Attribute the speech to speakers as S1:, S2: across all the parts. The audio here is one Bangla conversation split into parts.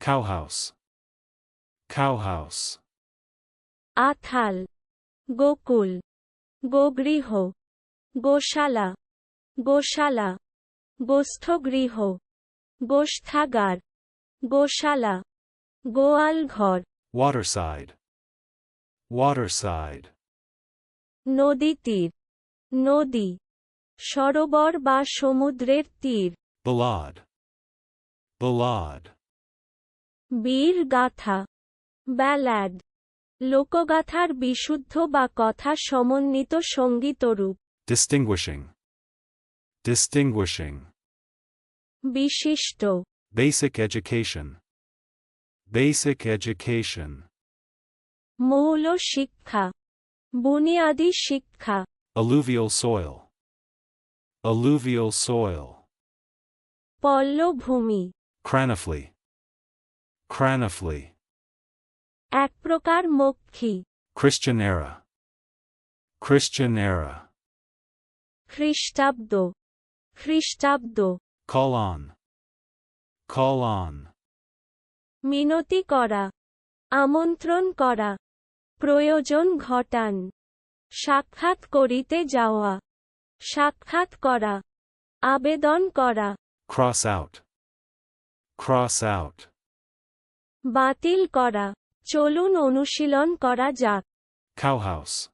S1: Cowhouse. Cowhouse.
S2: আথাল গোকুল গোগৃহ গোশালা গোশালা গোষ্ঠগৃহ গোষ্ঠাগার গোশালা গোয়ালঘর
S1: Waterside. Waterside.
S2: নদী তীর নদী সরোবর বা সমুদ্রের তীর
S1: Ballad. Ballad.
S2: বীর গাথা ব্যালাড লোকগাথার বিশুদ্ধ বা কথা সমন্বিত সঙ্গীতরূপ
S1: ডিস্টিংগুয়িং ডিস্টিংগুয়িং
S2: বিশিষ্ট।
S1: বেসিক এডুকেশন বেসিক এডুকেশন
S2: মৌল শিক্ষা। বুনিয়াদি শিক্ষা।
S1: অলুভিয়াল সয়েল অলুভিয়াল সয়েল
S2: পল্লভূমি।
S1: ক্রানফ্লি Cranifely.
S2: এক প্রকার মক্ষী
S1: Christian era. Christian era.
S2: খ্রিস্টাব্দ খ্রিস্টাব্দ
S1: Call on. Call on.
S2: মিনতি করা আমন্ত্রণ করা প্রয়োজন ঘটান সাক্ষাৎ করিতে যাওয়া সাক্ষাৎ করা আবেদন করা
S1: Cross out. Cross out.
S2: বাতিল করা। চলুন অনুশীলন করা যাক।
S1: Cowhouse.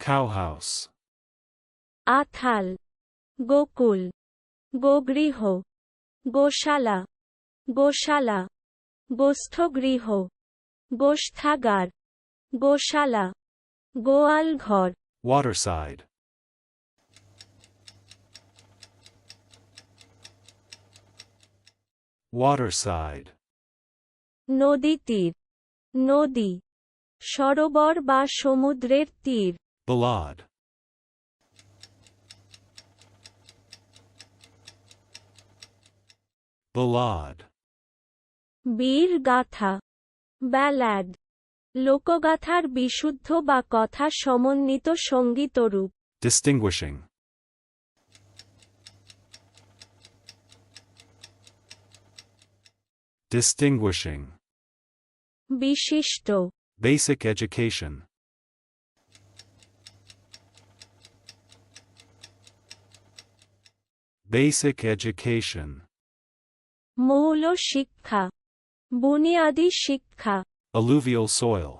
S1: Cowhouse.
S2: আথাল। গোকুল। গোগৃহ। গোশালা। গোশালা। গোষ্ঠগৃহ। গোষ্ঠাগার। গোশালা। গোয়াল গোয়ালঘর।
S1: Waterside. Waterside.
S2: নদী তীর নদী সরোবর বা সমুদ্রের তীর
S1: Ballad. Ballad.
S2: বীর গাথা ব্যালাড লোকগাথার বিশুদ্ধ বা কথা সমন্বিত সঙ্গীতরূপ
S1: Distinguishing. Distinguishing.
S2: বিশিষ্ট
S1: Basic education. Basic education.
S2: মৌল শিক্ষা বুনিয়াদী শিক্ষা
S1: Alluvial soil.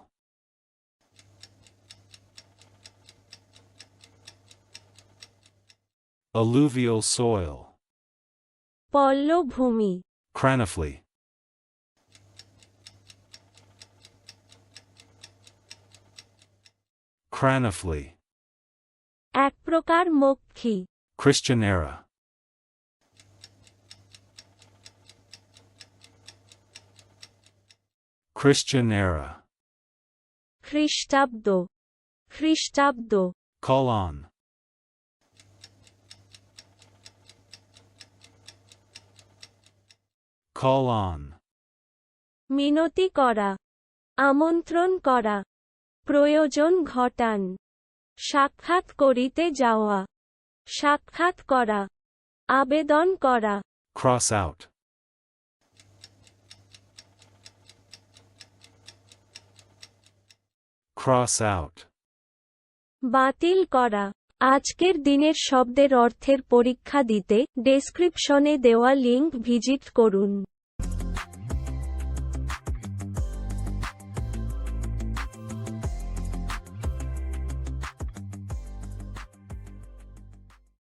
S1: Alluvial soil.
S2: পল্লভূমি
S1: Cranifely.
S2: এক প্রকার মক্ষী
S1: Christian era. Christian era.
S2: খ্রিস্টাব্দ খ্রিস্টাব্দ
S1: Call on. Call on.
S2: মিনতি করা আমন্ত্রণ করা প্রয়োজন ঘটান। সাক্ষাৎ করিতে যাওয়া। সাক্ষাৎ করা। আবেদন করা।
S1: Cross out. Cross out.
S2: বাতিল করা। আজকের দিনের শব্দের অর্থের পরীক্ষা দিতে ডেসক্রিপশনে দেওয়া লিংক ভিজিট করুন।